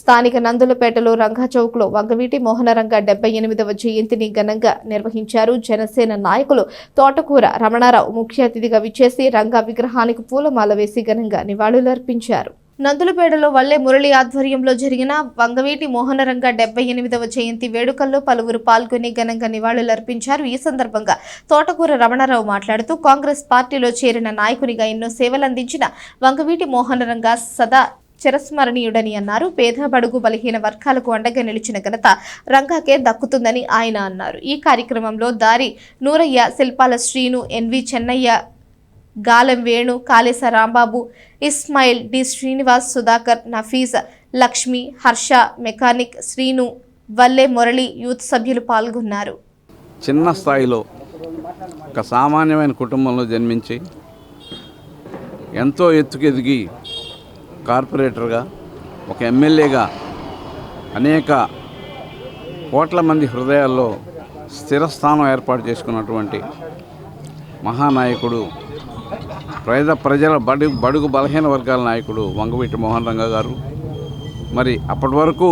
స్థానిక నందులపేటలో రంగా చౌక్లో వంగవీటి మోహనరంగ డెబ్బై ఎనిమిదవ జయంతిని ఘనంగా నిర్వహించారు జనసేన నాయకులు. తోటకూర రమణారావు ముఖ్య అతిథిగా విచ్చేసి రంగా విగ్రహానికి పూలమాల వేసి ఘనంగా నివాళులర్పించారు. నందులపేటలో వల్లే మురళి ఆధ్వర్యంలో జరిగిన వంగవీటి మోహనరంగ డెబ్బై ఎనిమిదవ జయంతి వేడుకల్లో పలువురు పాల్గొని ఘనంగా నివాళులర్పించారు. ఈ సందర్భంగా తోటకూర రమణారావు మాట్లాడుతూ కాంగ్రెస్ పార్టీలో చేరిన నాయకునిగా ఎన్నో సేవలందించిన వంగవీటి మోహనరంగ సదా చిరస్మరణీయుడని అన్నారు. పేద బడుగు బలహీన వర్గాలకు అండగా నిలిచిన ఘనత రంగాకే దక్కుతుందని ఆయన అన్నారు. ఈ కార్యక్రమంలో దారి నూరయ్య శిల్పాల Srinu N V Chennaiah Galam Venu Kalesha Rambabu Ismail D Srinivas Sudhakar Nafeez Lakshmi Harsha mechanic Srinu వల్లే మురళి యూత్ సభ్యులు పాల్గొన్నారు. చిన్న స్థాయిలో ఒక సామాన్యమైన కుటుంబంలో జన్మించి ఎంతో ఎత్తుకెదిగి కార్పొరేటర్గా ఒక ఎమ్మెల్యేగా అనేక కోట్ల మంది హృదయాల్లో స్థిర స్థానం ఏర్పాటు చేసుకున్నటువంటి మహానాయకుడు పేద ప్రజల బడు బడుగు బలహీన వర్గాల నాయకుడు వంగవీటి మోహన్ రంగ గారు. మరి అప్పటి వరకు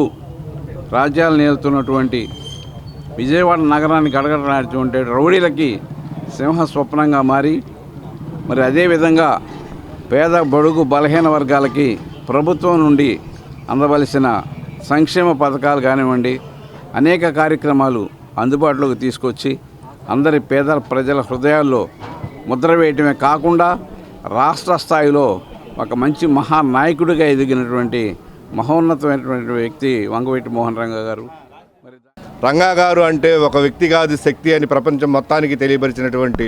రాజ్యాలు నేలుతున్నటువంటి విజయవాడ నగరానికి గడగడలాడుతుంటే రౌడీలకి సింహ స్వప్నంగా మారి మరి అదేవిధంగా పేద బడుగు బలహీన వర్గాలకి ప్రభుత్వం నుండి అందవలసిన సంక్షేమ పథకాలు కానివ్వండి అనేక కార్యక్రమాలు అందుబాటులోకి తీసుకొచ్చి అందరి పేద ప్రజల హృదయాల్లో ముద్ర వేయటమే కాకుండా రాష్ట్ర స్థాయిలో ఒక మంచి మహానాయకుడిగా ఎదిగినటువంటి మహోన్నతమైనటువంటి వ్యక్తి వంగవీటి మోహన్ రంగా గారు. రంగా గారు అంటే ఒక వ్యక్తి కాదు శక్తి అని ప్రపంచం మొత్తానికి తెలియపరిచినటువంటి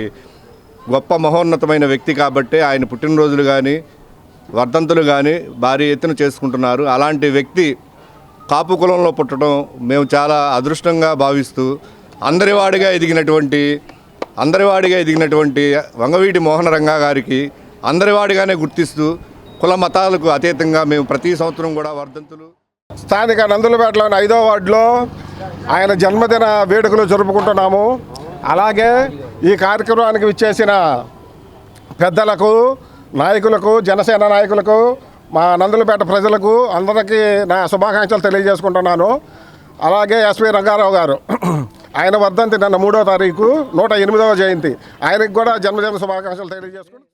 గొప్ప మహోన్నతమైన వ్యక్తి కాబట్టే ఆయన పుట్టినరోజులు కానీ వర్ధంతులు కానీ భారీ ఎత్తున చేసుకుంటున్నారు. అలాంటి వ్యక్తి కాపు కులంలో పుట్టడం మేము చాలా అదృష్టంగా భావిస్తూ అందరివాడిగా ఎదిగినటువంటి అందరివాడిగా ఎదిగినటువంటి వంగవీటి మోహన రంగా గారికి అందరివాడిగానే గుర్తిస్తూ కుల మతాలకు అతీతంగా మేము ప్రతి సంవత్సరం కూడా వర్ధంతులు. స్థానిక నందులపేటలోని ఐదో వార్డులో ఆయన జన్మదిన వేడుకలు జరుపుకుంటున్నాము. అలాగే ఈ కార్యక్రమానికి విచ్చేసిన పెద్దలకు నాయకులకు జనసేన నాయకులకు మా నందులపేట ప్రజలకు అందరికీ నా శుభాకాంక్షలు తెలియజేసుకుంటున్నాను. అలాగే ఎస్వి రంగారావు గారు ఆయన వర్ధంతి నిన్న మూడో తారీఖు నూట ఎనిమిదవ జయంతి. ఆయనకు కూడా జన్మదిన శుభాకాంక్షలు తెలియజేసుకుంటున్నాను.